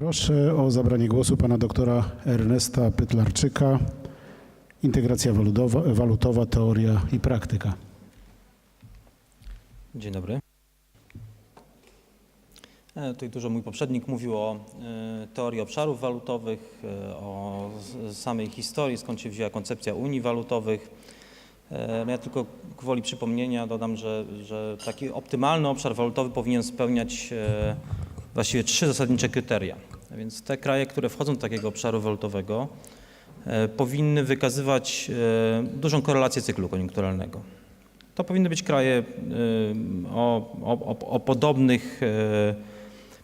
Proszę o zabranie głosu pana doktora Ernesta Pytlarczyka. Integracja walutowa, walutowa, teoria i praktyka. Dzień dobry. E, Tutaj dużo mój poprzednik mówił o e, teorii obszarów walutowych, e, o samej historii, skąd się wzięła koncepcja unii walutowych. Ja tylko gwoli przypomnienia dodam, że, że taki optymalny obszar walutowy powinien spełniać właściwie trzy zasadnicze kryteria. A Więc te kraje, które wchodzą do takiego obszaru walutowego, e, powinny wykazywać e, dużą korelację cyklu koniunkturalnego. To powinny być kraje y, o, o, o, podobnych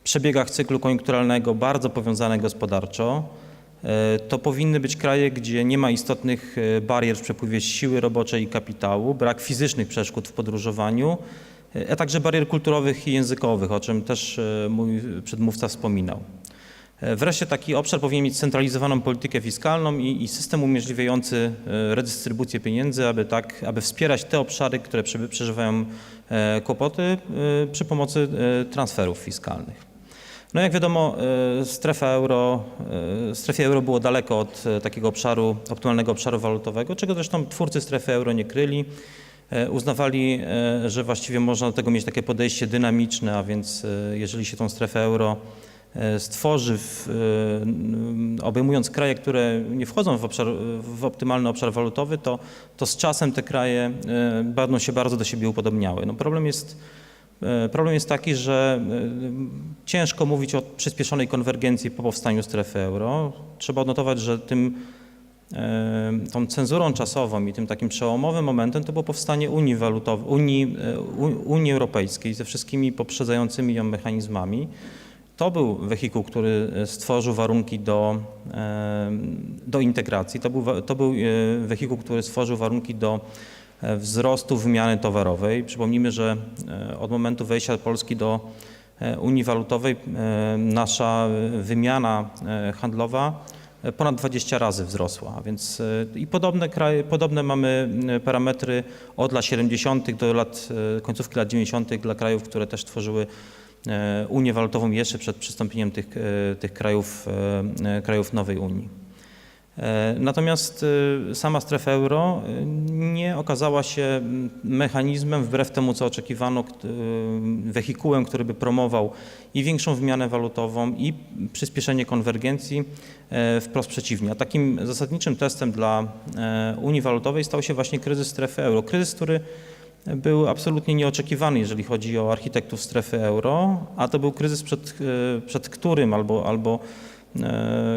przebiegach cyklu koniunkturalnego, bardzo powiązane gospodarczo. To powinny być kraje, gdzie nie ma istotnych barier w przepływie siły roboczej i kapitału, brak fizycznych przeszkód w podróżowaniu, a także barier kulturowych i językowych, o czym też y, mój przedmówca wspominał. E, Wreszcie taki obszar powinien mieć centralizowaną politykę fiskalną i, i system umożliwiający e, redystrybucję pieniędzy, aby, tak, aby wspierać te obszary, które prze- przeżywają e, kłopoty e, przy pomocy e, transferów fiskalnych. No jak wiadomo, e, strefa euro, e, strefie euro było daleko od e, takiego obszaru, optymalnego obszaru walutowego, czego zresztą twórcy strefy euro nie kryli. E, Uznawali, e, że właściwie można do tego mieć takie podejście dynamiczne, a więc e, jeżeli się tą strefę euro stworzy, w, obejmując kraje, które nie wchodzą w, obszar, w optymalny obszar walutowy, to, to z czasem te kraje będą się bardzo do siebie upodobniały. No problem jest Problem jest taki, że ciężko mówić o przyspieszonej konwergencji po powstaniu strefy euro. Trzeba odnotować, że tym, tą cenzurą czasową i tym takim przełomowym momentem to było powstanie Unii Walutowej, Unii, e, Unii Europejskiej ze wszystkimi poprzedzającymi ją mechanizmami. To był wehikuł, który e, stworzył warunki do, do integracji. To był, to był e, wehikuł, który stworzył warunki do wzrostu wymiany towarowej. Przypomnijmy, że od momentu wejścia Polski do Unii Walutowej nasza wymiana handlowa ponad 20 razy wzrosła, więc e, i podobne, kraje, podobne mamy e, parametry od lat 70. do lat, e, końcówki lat 90. dla krajów, które też tworzyły Unię Walutową jeszcze przed przystąpieniem tych, tych krajów, krajów nowej Unii. E, Natomiast e, sama strefa euro e, nie okazała się m, mechanizmem, wbrew temu co oczekiwano, e, wehikułem, który by promował i większą wymianę walutową, i przyspieszenie konwergencji. E, Wprost przeciwnie. A takim zasadniczym testem dla e, Unii Walutowej stał się właśnie kryzys strefy euro. Kryzys, który był absolutnie nieoczekiwany, jeżeli chodzi o architektów strefy euro, a to był kryzys, przed, przed którym albo, albo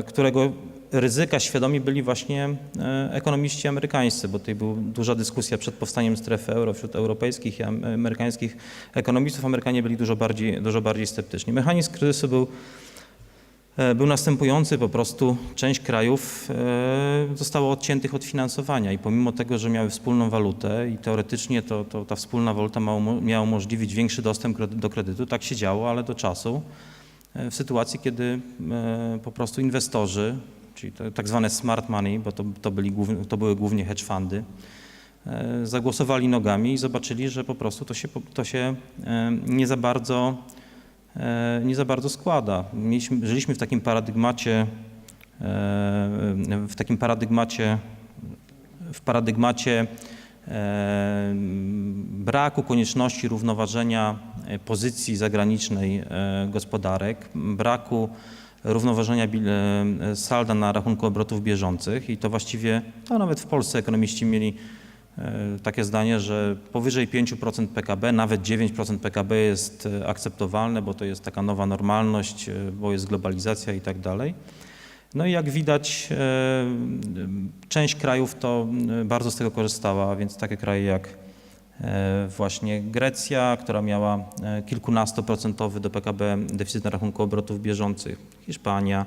którego ryzyka świadomi byli właśnie e, ekonomiści amerykańscy, bo tutaj była duża dyskusja przed powstaniem strefy euro wśród europejskich i am- amerykańskich ekonomistów. Amerykanie byli dużo bardziej, dużo bardziej sceptyczni. Mechanizm kryzysu był e, był następujący, po prostu część krajów e, zostało odciętych od finansowania i pomimo tego, że miały wspólną walutę i teoretycznie to, to ta wspólna waluta miała umożliwić większy dostęp do kredytu, tak się działo, ale do czasu, e, w sytuacji, kiedy e, po prostu inwestorzy, czyli tak zwane smart money, bo to, to, byli, to były głównie hedge fundy, e, zagłosowali nogami i zobaczyli, że po prostu to się, to się e, nie za bardzo e, nie za bardzo składa. Mieliśmy, żyliśmy w takim paradygmacie, w takim paradygmacie, w paradygmacie braku konieczności równoważenia pozycji zagranicznej gospodarek, braku równoważenia e, salda na rachunku obrotów bieżących i to właściwie, to nawet w Polsce ekonomiści mieli e, takie zdanie, że powyżej 5% PKB, nawet 9% PKB jest e, akceptowalne, bo to jest taka nowa normalność, bo jest globalizacja i tak dalej. No i jak widać, część krajów to bardzo z tego korzystała, więc takie kraje jak właśnie Grecja, która miała e, kilkunastoprocentowy do PKB deficyt na rachunku obrotów bieżących, Hiszpania,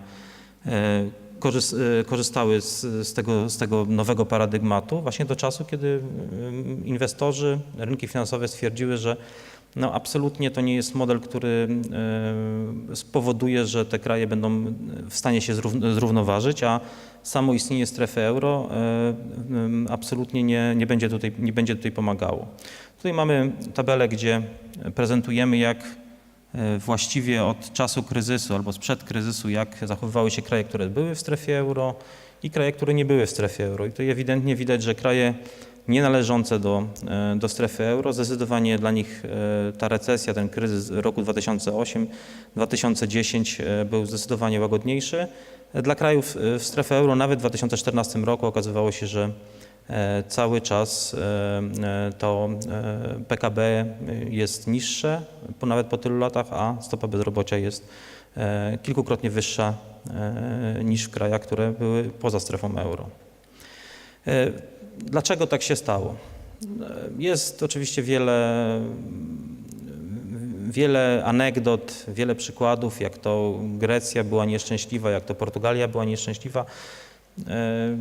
e, korzys- e, korzystały z, z, tego, z tego nowego paradygmatu właśnie do czasu, kiedy inwestorzy, rynki finansowe stwierdziły, że no absolutnie to nie jest model, który e, spowoduje, że te kraje będą w stanie się zrów- zrównoważyć, a samo istnienie strefy euro e, em, absolutnie nie, nie, będzie tutaj, nie będzie tutaj pomagało. Tutaj mamy tabelę, gdzie prezentujemy, jak e, właściwie od czasu kryzysu albo sprzed kryzysu, jak zachowywały się kraje, które były w strefie euro i kraje, które nie były w strefie euro. I tutaj ewidentnie widać, że kraje nie należące do, e, do strefy euro, zdecydowanie dla nich e, ta recesja, ten kryzys roku 2008-2010 e, był zdecydowanie łagodniejszy. Dla krajów w strefie euro nawet w 2014 roku okazywało się, że cały czas to PKB jest niższe, nawet po tylu latach, a stopa bezrobocia jest kilkukrotnie wyższa niż w krajach, które były poza strefą euro. Dlaczego tak się stało? Jest oczywiście wiele, wiele anegdot, wiele przykładów, jak to Grecja była nieszczęśliwa, jak to Portugalia była nieszczęśliwa. E,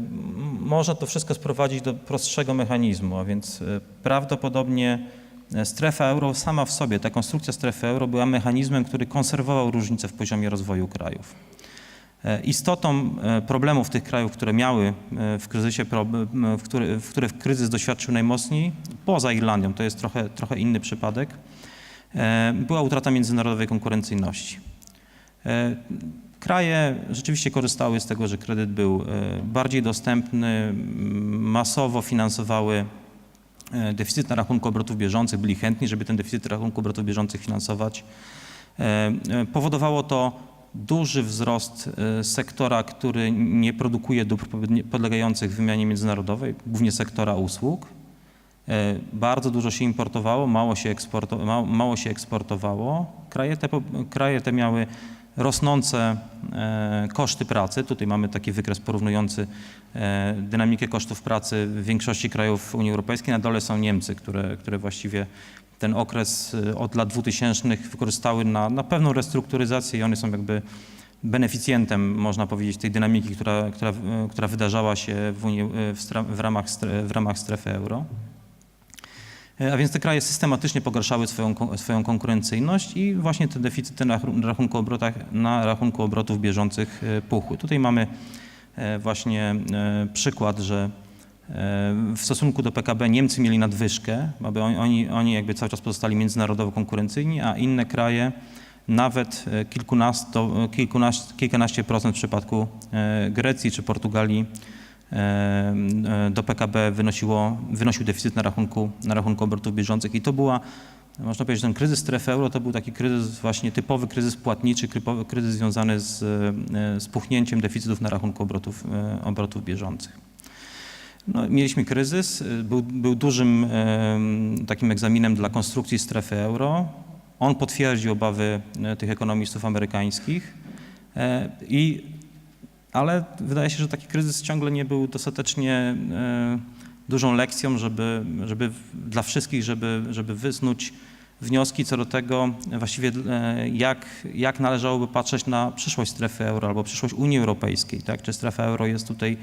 Można to wszystko sprowadzić do prostszego mechanizmu, a więc e, prawdopodobnie e, strefa euro sama w sobie, ta konstrukcja strefy euro była mechanizmem, który konserwował różnice w poziomie rozwoju krajów. E, Istotą e, problemów tych krajów, które miały e, w kryzysie, w w które kryzys doświadczył najmocniej, poza Irlandią, to jest trochę, trochę inny przypadek, była utrata międzynarodowej konkurencyjności. Kraje rzeczywiście korzystały z tego, że kredyt był bardziej dostępny, masowo finansowały deficyt na rachunku obrotów bieżących, byli chętni, żeby ten deficyt rachunku obrotów bieżących finansować. Powodowało to duży wzrost e, sektora, który nie produkuje dóbr podle- podlegających wymianie międzynarodowej, głównie sektora usług. E, Bardzo dużo się importowało, mało się, eksporto, mało, mało się eksportowało. Kraje te, kraje te miały rosnące e, koszty pracy. Tutaj mamy taki wykres porównujący e, dynamikę kosztów pracy w większości krajów Unii Europejskiej. Na dole są Niemcy, które, które właściwie ten okres e, od lat 2000 wykorzystały na, na pewną restrukturyzację i one są jakby beneficjentem, można powiedzieć, tej dynamiki, która, która, e, która wydarzała się w, Unii, e, w, w, ramach, w ramach strefy euro. A więc te kraje systematycznie pogarszały swoją, swoją konkurencyjność i właśnie te deficyty na rachun- rachunku, obrotach, na rachunku obrotów bieżących puchły. Tutaj mamy właśnie przykład, że w stosunku do PKB Niemcy mieli nadwyżkę, aby oni- oni, jakby cały czas pozostali międzynarodowo konkurencyjni, a inne kraje nawet e, kilkunasto, kilkunaście, kilkanaście procent w przypadku e, Grecji czy Portugalii e, e, do PKB wynosiło, wynosił deficyt na rachunku, na rachunku obrotów bieżących i to była, można powiedzieć, ten kryzys strefy euro to był taki kryzys, właśnie typowy kryzys płatniczy, kryzys związany z, e, z puchnięciem deficytów na rachunku obrotów, e, obrotów bieżących. No, mieliśmy kryzys, y, był, był dużym takim egzaminem dla konstrukcji strefy euro. On potwierdził obawy e, tych ekonomistów amerykańskich, e, i, ale wydaje się, że taki kryzys ciągle nie był dostatecznie e, dużą lekcją, żeby, żeby dla wszystkich, żeby, żeby wysnuć wnioski co do tego właściwie e, jak, jak należałoby patrzeć na przyszłość strefy euro albo przyszłość Unii Europejskiej. Tak? Czy strefa euro jest tutaj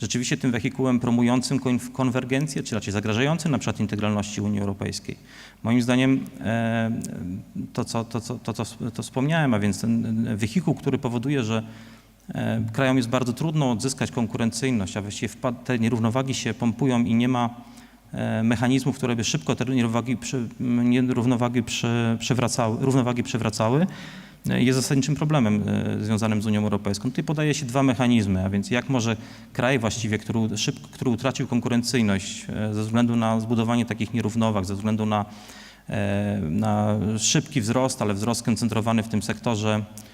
rzeczywiście tym wehikułem promującym kon- konwergencję, czy raczej zagrażającym na przykład integralności Unii Europejskiej. Moim zdaniem e, to, co, to, co, to, co to wspomniałem, a więc ten wehikuł, który powoduje, że e, krajom jest bardzo trudno odzyskać konkurencyjność, a właściwie te nierównowagi się pompują i nie ma e, mechanizmów, które by szybko te nierównowagi, przy, nierównowagi przy, przywracały, równowagi przywracały, e, jest zasadniczym problemem e, związanym z Unią Europejską. Tutaj podaje się dwa mechanizmy, a więc jak może kraj właściwie, który, szybko, który utracił konkurencyjność e, ze względu na zbudowanie takich nierównowag, ze względu na, e, na szybki wzrost, ale wzrost skoncentrowany w tym sektorze e,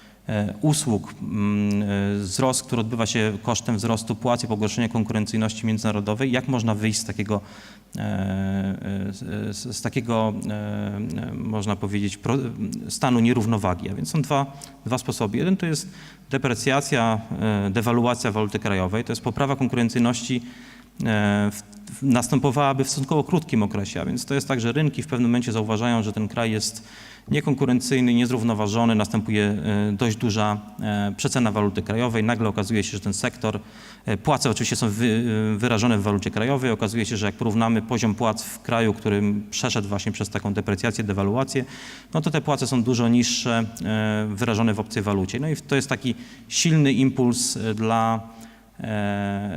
usług, mm, e, wzrost, który odbywa się kosztem wzrostu płac i pogorszenia konkurencyjności międzynarodowej, jak można wyjść z takiego, e, e, z, takiego e, e, można powiedzieć, stanu nierównowagi. A więc są dwa, dwa sposoby. Jeden to jest deprecjacja, e, dewaluacja waluty krajowej, to jest poprawa konkurencyjności e, następowałaby w stosunkowo krótkim okresie, a więc to jest tak, że rynki w pewnym momencie zauważają, że ten kraj jest niekonkurencyjny, niezrównoważony, następuje e, dość duża e, przecena waluty krajowej, nagle okazuje się, że ten sektor, e, płace oczywiście są wy, e, wyrażone w walucie krajowej, okazuje się, że jak porównamy poziom płac w kraju, którym przeszedł właśnie przez taką deprecjację, dewaluację, no to te płace są dużo niższe, e, wyrażone w obcej walucie. No i to jest taki silny impuls e, dla e,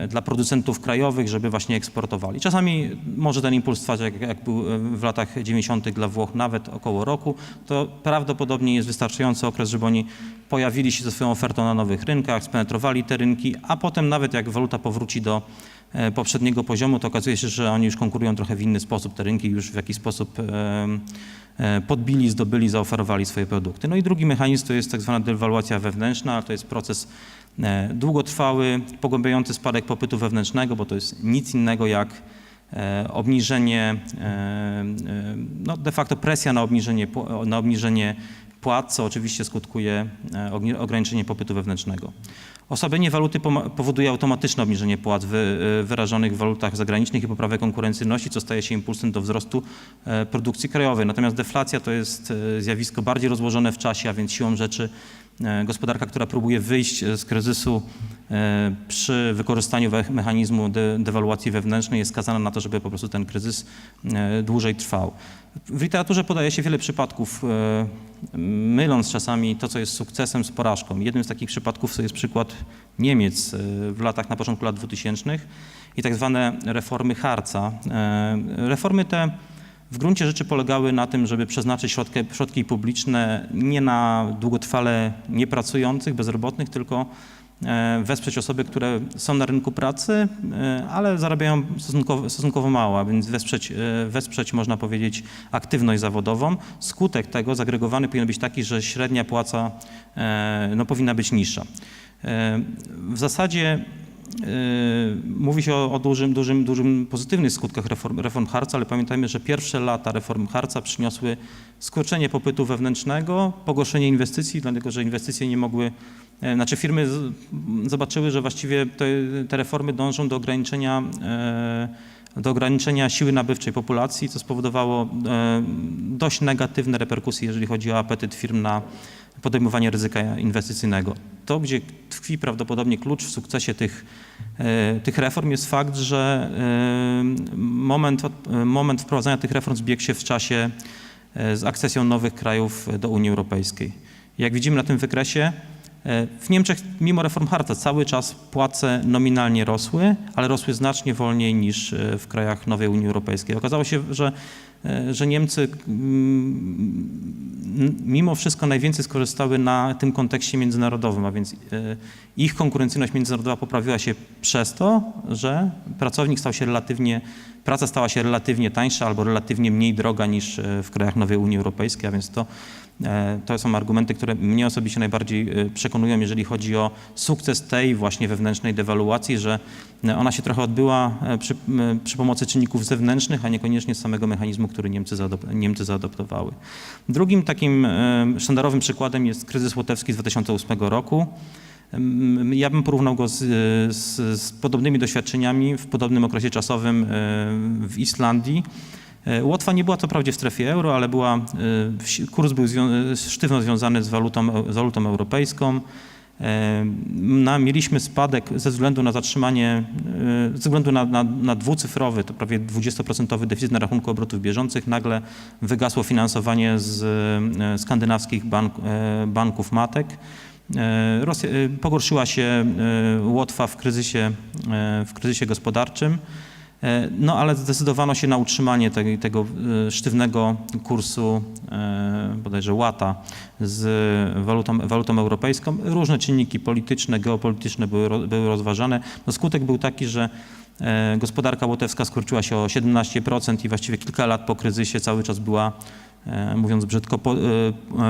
dla producentów krajowych, żeby właśnie eksportowali. Czasami może ten impuls trwać, jak, jak był e, w latach 90. dla Włoch, nawet około roku. To prawdopodobnie jest wystarczający okres, żeby oni pojawili się ze swoją ofertą na nowych rynkach, spenetrowali te rynki, a potem nawet jak waluta powróci do e, poprzedniego poziomu, to okazuje się, że oni już konkurują trochę w inny sposób, te rynki już w jakiś sposób e, e, podbili, zdobyli, zaoferowali swoje produkty. No i drugi mechanizm to jest tak zwana dewaluacja wewnętrzna, to jest proces e, długotrwały, pogłębiający spadek popytu wewnętrznego, bo to jest nic innego jak e, obniżenie, e, e, no de facto presja na obniżenie, na obniżenie płac, co oczywiście skutkuje e, ograniczeniem popytu wewnętrznego. Osłabienie waluty powoduje automatyczne obniżenie e, wyrażonych w walutach zagranicznych i poprawę konkurencyjności, co staje się impulsem do wzrostu e, produkcji krajowej. Natomiast deflacja to jest e, zjawisko bardziej rozłożone w czasie, a więc siłą rzeczy e, gospodarka, która próbuje wyjść e, z kryzysu e, przy wykorzystaniu mechanizmu de, dewaluacji wewnętrznej jest skazana na to, żeby po prostu ten kryzys e, dłużej trwał. W literaturze podaje się wiele przypadków, e, myląc czasami to, co jest sukcesem z porażką. Jednym z takich przypadków to jest przykład Niemiec e, w latach na początku lat 2000 i tak zwane reformy Harca. E, Reformy te w gruncie rzeczy polegały na tym, żeby przeznaczyć środki, środki publiczne nie na długotrwale niepracujących, bezrobotnych, tylko e, wesprzeć osoby, które są na rynku pracy, e, ale zarabiają stosunkowo, stosunkowo mało, więc wesprzeć, e, wesprzeć, można powiedzieć, aktywność zawodową. Skutek tego zagregowany powinien być taki, że średnia płaca no, powinna być niższa. W zasadzie Mówi się o, o dużym, dużym, dużym pozytywnych skutkach reform, reform Harca, ale pamiętajmy, że pierwsze lata reform Harca przyniosły skurczenie popytu wewnętrznego, pogorszenie inwestycji, dlatego że inwestycje nie mogły, e, znaczy firmy zobaczyły, że właściwie te, te reformy dążą do ograniczenia e, do ograniczenia siły nabywczej populacji, co spowodowało e, dość negatywne reperkusje, jeżeli chodzi o apetyt firm na podejmowanie ryzyka inwestycyjnego. To, gdzie tkwi prawdopodobnie klucz w sukcesie tych, e, tych reform, jest fakt, że e, moment, moment wprowadzania tych reform zbiegł się w czasie e, z akcesją nowych krajów do Unii Europejskiej. Jak widzimy na tym wykresie, w Niemczech mimo reform Harca cały czas płace nominalnie rosły, ale rosły znacznie wolniej niż e, w krajach nowej Unii Europejskiej. Okazało się, że, e, że Niemcy mimo wszystko najwięcej skorzystały na tym kontekście międzynarodowym, a więc e, ich konkurencyjność międzynarodowa poprawiła się przez to, że pracownik stał się relatywnie, praca stała się relatywnie tańsza albo relatywnie mniej droga niż w krajach nowej Unii Europejskiej, a więc to, to są argumenty, które mnie osobiście najbardziej e, przekonują, jeżeli chodzi o sukces tej właśnie wewnętrznej dewaluacji, że e, ona się trochę odbyła e, przy, przy pomocy czynników zewnętrznych, a niekoniecznie z samego mechanizmu, który Niemcy, zaadop- Niemcy zaadoptowały. Drugim takim e, sztandarowym przykładem jest kryzys łotewski z 2008 roku. Ja bym porównał go z, z, z podobnymi doświadczeniami w podobnym okresie czasowym e, w Islandii. E, Łotwa nie była to wprawdzie w strefie euro, ale była, e, kurs był zwią- sztywno związany z walutą, z walutą europejską. E, Na, mieliśmy spadek ze względu na zatrzymanie, e, ze względu na, na, na dwucyfrowy, to prawie 20% deficyt na rachunku obrotów bieżących. Nagle wygasło finansowanie z e, skandynawskich bank, e, banków matek. E, Rosja, e, pogorszyła się e, Łotwa w kryzysie, e, w kryzysie gospodarczym, E, no ale zdecydowano się na utrzymanie tej, tego e, sztywnego kursu e, bodajże łata z walutą, walutą europejską. Różne czynniki polityczne, geopolityczne były, były rozważane. No skutek był taki, że e, gospodarka łotewska skurczyła się o 17% i właściwie kilka lat po kryzysie cały czas była, e, mówiąc brzydko, po, e,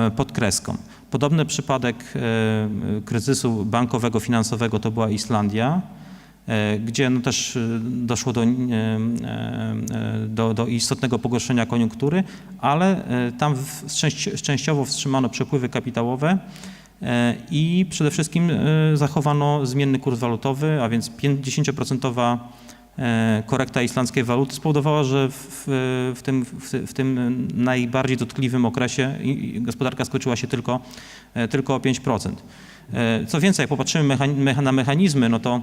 e, pod kreską. Podobny przypadek e, kryzysu bankowego, finansowego to była Islandia, e, gdzie no też e, doszło do, e, e, do, do istotnego pogorszenia koniunktury, ale e, tam w, części- częściowo wstrzymano przepływy kapitałowe e, i przede wszystkim e, zachowano zmienny kurs walutowy, a więc 50% e, korekta islandzkiej waluty spowodowała, że w, w, tym, w, tym najbardziej dotkliwym okresie gospodarka skoczyła się tylko, e, tylko o 5%. E, Co więcej, jak popatrzymy na mechanizmy, no to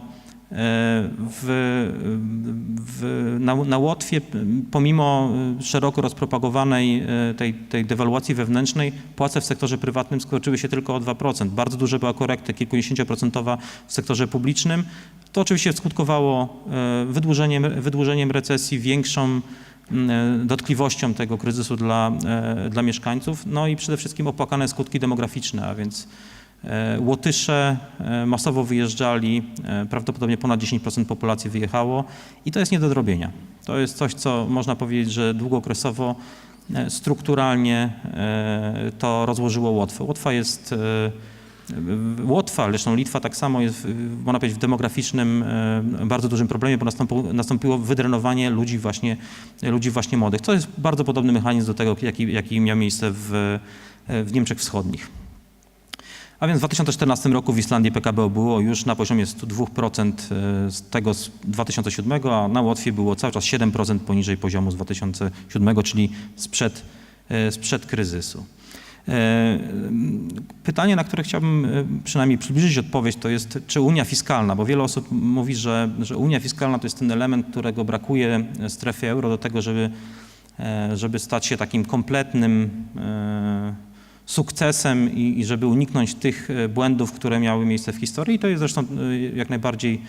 w, w, na, na Łotwie, pomimo szeroko rozpropagowanej e, tej, tej dewaluacji wewnętrznej, płace w sektorze prywatnym skoczyły się tylko o 2%. Bardzo duża była korekta, kilkudziesięcioprocentowa w sektorze publicznym. To oczywiście skutkowało e, wydłużeniem, wydłużeniem recesji, większą dotkliwością tego kryzysu dla, e, dla mieszkańców, no i przede wszystkim opłakane skutki demograficzne, a więc e, Łotysze e, masowo wyjeżdżali, e, prawdopodobnie ponad 10% populacji wyjechało i to jest nie do zrobienia. To jest coś, co można powiedzieć, że długookresowo, e, strukturalnie e, to rozłożyło Łotwę. Łotwa jest e, Łotwa, zresztą Litwa tak samo jest, można powiedzieć, w demograficznym e, bardzo dużym problemie, bo nastąpiło, nastąpiło wydrenowanie ludzi właśnie, ludzi właśnie młodych. To jest bardzo podobny mechanizm do tego, jaki, jaki miał miejsce w, w Niemczech Wschodnich. A więc w 2014 roku w Islandii PKB było już na poziomie 102% z tego z 2007, a na Łotwie było cały czas 7% poniżej poziomu z 2007, czyli sprzed, e, sprzed kryzysu. E, Pytanie, na które chciałbym e, przynajmniej przybliżyć odpowiedź, to jest czy Unia Fiskalna, bo wiele osób mówi, że, że Unia Fiskalna to jest ten element, którego brakuje strefie euro do tego, żeby, e, żeby stać się takim kompletnym e, sukcesem i, i żeby uniknąć tych e, błędów, które miały miejsce w historii. I to jest zresztą e, jak najbardziej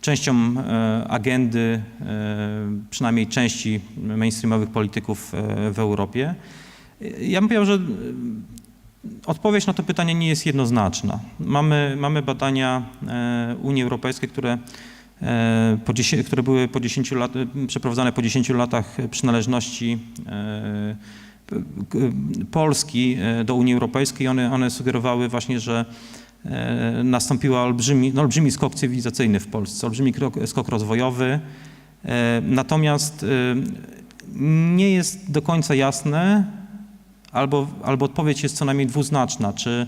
częścią e, agendy, przynajmniej części mainstreamowych polityków w Europie. Ja bym powiedział, że odpowiedź na to pytanie nie jest jednoznaczna. Mamy, mamy badania Unii Europejskiej, które, po 10, które były po 10 lat, przeprowadzane po 10 latach przynależności Polski e, do Unii Europejskiej. One, one sugerowały właśnie, że e, nastąpił olbrzymi, no, olbrzymi skok cywilizacyjny w Polsce, olbrzymi krok, skok rozwojowy. E, Natomiast e, nie jest do końca jasne, albo, albo odpowiedź jest co najmniej dwuznaczna, czy,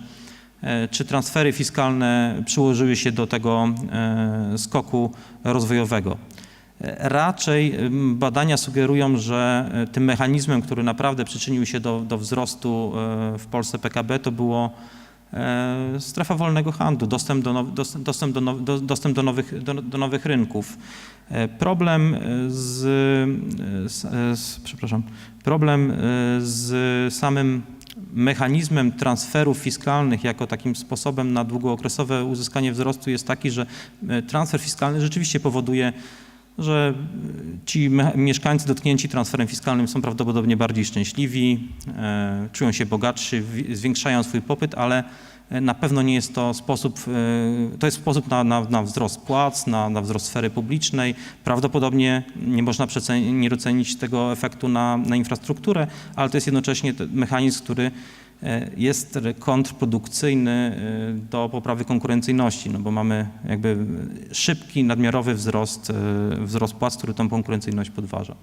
e, czy transfery fiskalne przyłożyły się do tego e, skoku rozwojowego. Raczej em, badania sugerują, że e, tym mechanizmem, który naprawdę przyczynił się do, do wzrostu e, w Polsce PKB, to było strefa wolnego handlu, dostęp do, now, dostęp, do, now, do, dostęp do, nowych, do, do nowych rynków. Problem z, z, z przepraszam, problem z samym mechanizmem transferów fiskalnych jako takim sposobem na długookresowe uzyskanie wzrostu jest taki, że transfer fiskalny rzeczywiście powoduje, że ci mieszkańcy dotknięci transferem fiskalnym są prawdopodobnie bardziej szczęśliwi, e, czują się bogatsi, wi- zwiększają swój popyt, ale e, na pewno nie jest to sposób, e, to jest sposób na, na, na wzrost płac, na, na wzrost sfery publicznej. Prawdopodobnie nie można nie docenić tego efektu na, na infrastrukturę, ale to jest jednocześnie mechanizm, który jest kontrprodukcyjny e, do poprawy konkurencyjności, no bo mamy jakby szybki, nadmiarowy wzrost, e, wzrost płac, który tą konkurencyjność podważa.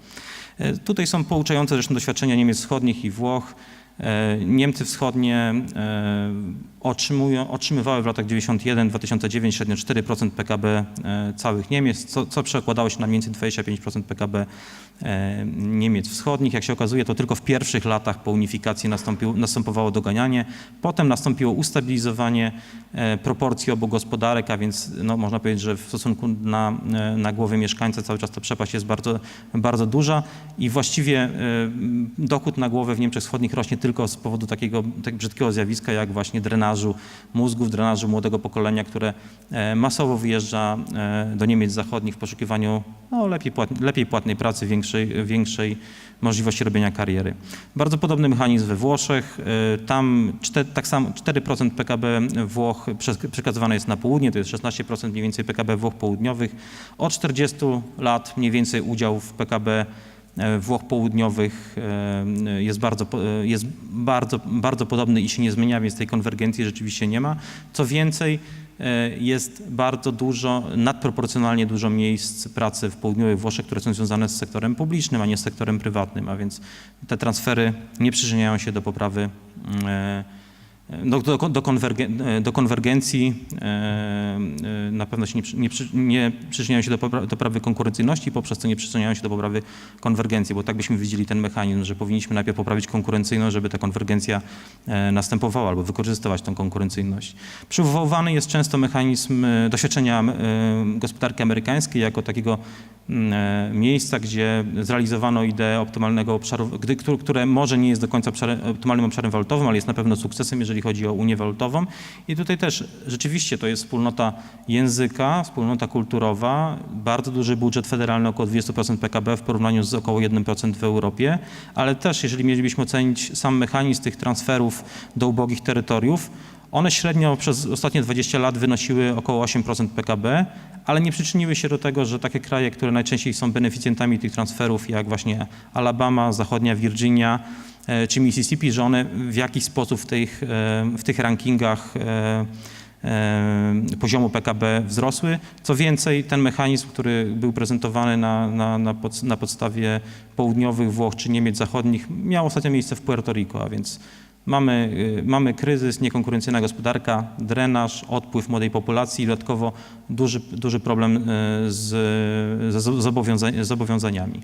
E, Tutaj są pouczające zresztą doświadczenia Niemiec Wschodnich i Włoch. E, Niemcy Wschodnie e, otrzymywały w latach 91-2009 średnio 4% PKB e, całych Niemiec, co, co przekładało się na mniej więcej 25% PKB e, Niemiec Wschodnich. Jak się okazuje, to tylko w pierwszych latach po unifikacji następowało doganianie. Potem nastąpiło ustabilizowanie e, proporcji obu gospodarek, a więc no, można powiedzieć, że w stosunku na, na głowę mieszkańca cały czas ta przepaść jest bardzo, bardzo duża i właściwie dochód na głowę w Niemczech Wschodnich rośnie tylko z powodu takiego tak brzydkiego zjawiska jak właśnie drenażu mózgów, drenażu młodego pokolenia, które e, masowo wyjeżdża e, do Niemiec Zachodnich w poszukiwaniu no, lepiej, płat, lepiej płatnej pracy, większej, większej możliwości robienia kariery. Bardzo podobny mechanizm we Włoszech. E, Tam czte, tak samo 4% PKB Włoch przekazywane jest na południe, to jest 16% mniej więcej PKB Włoch południowych. Od 40 lat mniej więcej udział w PKB Włoch południowych e, jest bardzo, e, jest bardzo, bardzo podobny i się nie zmienia, więc tej konwergencji rzeczywiście nie ma. Co więcej, e, jest bardzo dużo, nadproporcjonalnie dużo miejsc pracy w południowych Włoszech, które są związane z sektorem publicznym, a nie z sektorem prywatnym, a więc te transfery nie przyczyniają się do poprawy, e, do, do, do, konwergen- do konwergencji e, e, na pewno się nie, nie, nie przyczyniają się do popra- poprawy konkurencyjności, poprzez co nie przyczyniają się do poprawy konwergencji, bo tak byśmy widzieli ten mechanizm, że powinniśmy najpierw poprawić konkurencyjność, żeby ta konwergencja e, następowała albo wykorzystywać tą konkurencyjność. Przywoływany jest często mechanizm e, doświadczenia e, gospodarki amerykańskiej jako takiego e, miejsca, gdzie zrealizowano ideę optymalnego obszaru, gdy, które, może nie jest do końca optymalnym obszarem walutowym, ale jest na pewno sukcesem, jeżeli chodzi o Unię Walutową. I tutaj też rzeczywiście to jest wspólnota języka, wspólnota kulturowa, bardzo duży budżet federalny, około 20% PKB w porównaniu z około 1% w Europie, ale też jeżeli mielibyśmy ocenić sam mechanizm tych transferów do ubogich terytoriów, one średnio przez ostatnie 20 lat wynosiły około 8% PKB, ale nie przyczyniły się do tego, że takie kraje, które najczęściej są beneficjentami tych transferów, jak właśnie Alabama, zachodnia Virginia e, czy Mississippi, że one w jakiś sposób w tych, e, w tych rankingach e, poziomu PKB wzrosły. Co więcej, ten mechanizm, który był prezentowany na, na, na, pod, na podstawie południowych Włoch czy Niemiec zachodnich, miał ostatnio miejsce w Puerto Rico, a więc mamy, y, mamy kryzys, niekonkurencyjna gospodarka, drenaż, odpływ młodej populacji i dodatkowo duży, duży problem y, z, z zobowiąza- zobowiązaniami.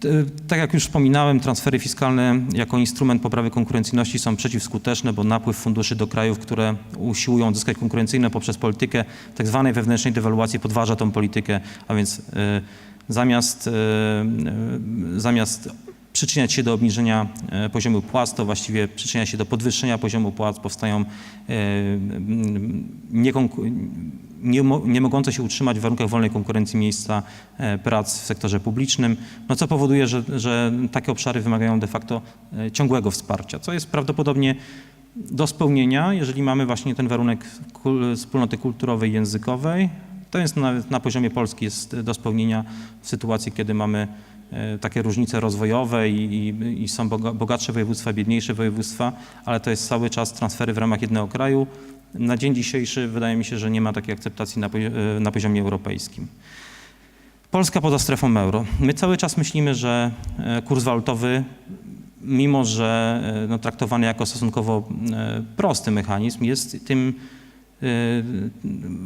T- Tak jak już wspominałem, transfery fiskalne jako instrument poprawy konkurencyjności są przeciwskuteczne, bo napływ funduszy do krajów, które usiłują odzyskać konkurencyjność poprzez politykę tak zwanej wewnętrznej dewaluacji podważa tą politykę, a więc zamiast, zamiast przyczyniać się do obniżenia e, poziomu płac, to właściwie przyczynia się do podwyższenia poziomu płac, powstają e, nie, mo- nie mogące się utrzymać w warunkach wolnej konkurencji miejsca e, prac w sektorze publicznym, no co powoduje, że, że takie obszary wymagają de facto ciągłego wsparcia, co jest prawdopodobnie do spełnienia, jeżeli mamy właśnie ten warunek wspólnoty kulturowej, językowej. To jest nawet na poziomie Polski jest do spełnienia w sytuacji, kiedy mamy takie różnice rozwojowe i, i, i są boga- bogatsze województwa, biedniejsze województwa, ale to jest cały czas transfery w ramach jednego kraju. Na dzień dzisiejszy wydaje mi się, że nie ma takiej akceptacji na, e, na poziomie europejskim. Polska poza strefą euro. My cały czas myślimy, że e, kurs walutowy, mimo że e, no, traktowany jako stosunkowo e, prosty mechanizm, jest tym e,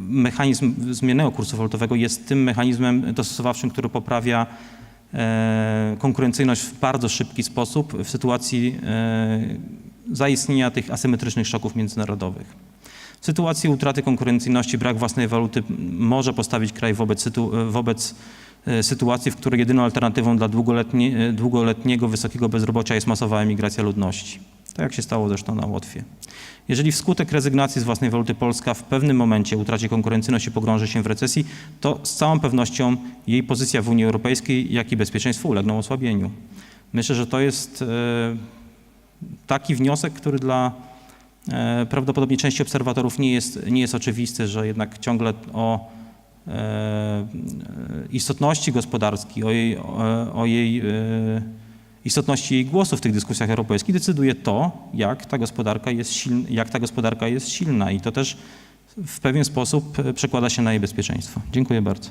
mechanizm zmiennego kursu walutowego jest tym mechanizmem dostosowawczym, który poprawia e, konkurencyjność w bardzo szybki sposób w sytuacji e, zaistnienia tych asymetrycznych szoków międzynarodowych. W sytuacji utraty konkurencyjności brak własnej waluty może postawić kraj wobec, sytu, wobec e, sytuacji, w której jedyną alternatywą dla długoletnie, e, długoletniego wysokiego bezrobocia jest masowa emigracja ludności. Tak jak się stało zresztą na Łotwie. Jeżeli wskutek rezygnacji z własnej waluty Polska w pewnym momencie utraci konkurencyjność i pogrąży się w recesji, to z całą pewnością jej pozycja w Unii Europejskiej, jak i bezpieczeństwo ulegną osłabieniu. Myślę, że to jest e, taki wniosek, który dla e, prawdopodobnie części obserwatorów nie jest, nie jest oczywisty, że jednak ciągle o e, istotności gospodarskiej, o jej, o, o jej istotności jej głosu w tych dyskusjach europejskich decyduje to, jak ta gospodarka jest silna, jak ta gospodarka jest silna i to też w pewien sposób e, przekłada się na jej bezpieczeństwo. Dziękuję bardzo.